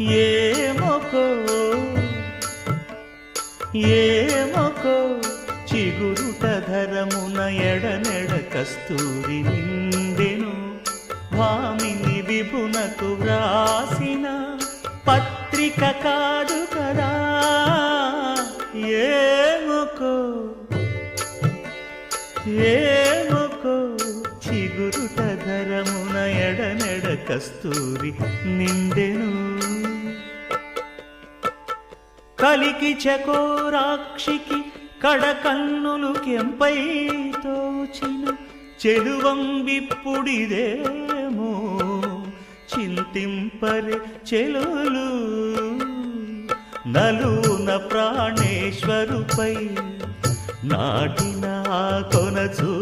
ఏమొకో ఏమొకో చిగురుట ధరమున ఎడనెడ కస్తూరి నిండెను. భామిని విభునకు వ్రాసిన పత్రిక కాదు కదా. ఏమొకో ఏమొకో చిగురుట ధరమున ఎడనెడ కస్తూరి నిండెను. కలికి చకోరాక్షికి కడకన్నులు కెంపై తోచిన చెలువం విప్పుడిదేమో చింతింపరి చెలులు. నలున ప్రాణేశ్వరుపై నాటిన కొనచూ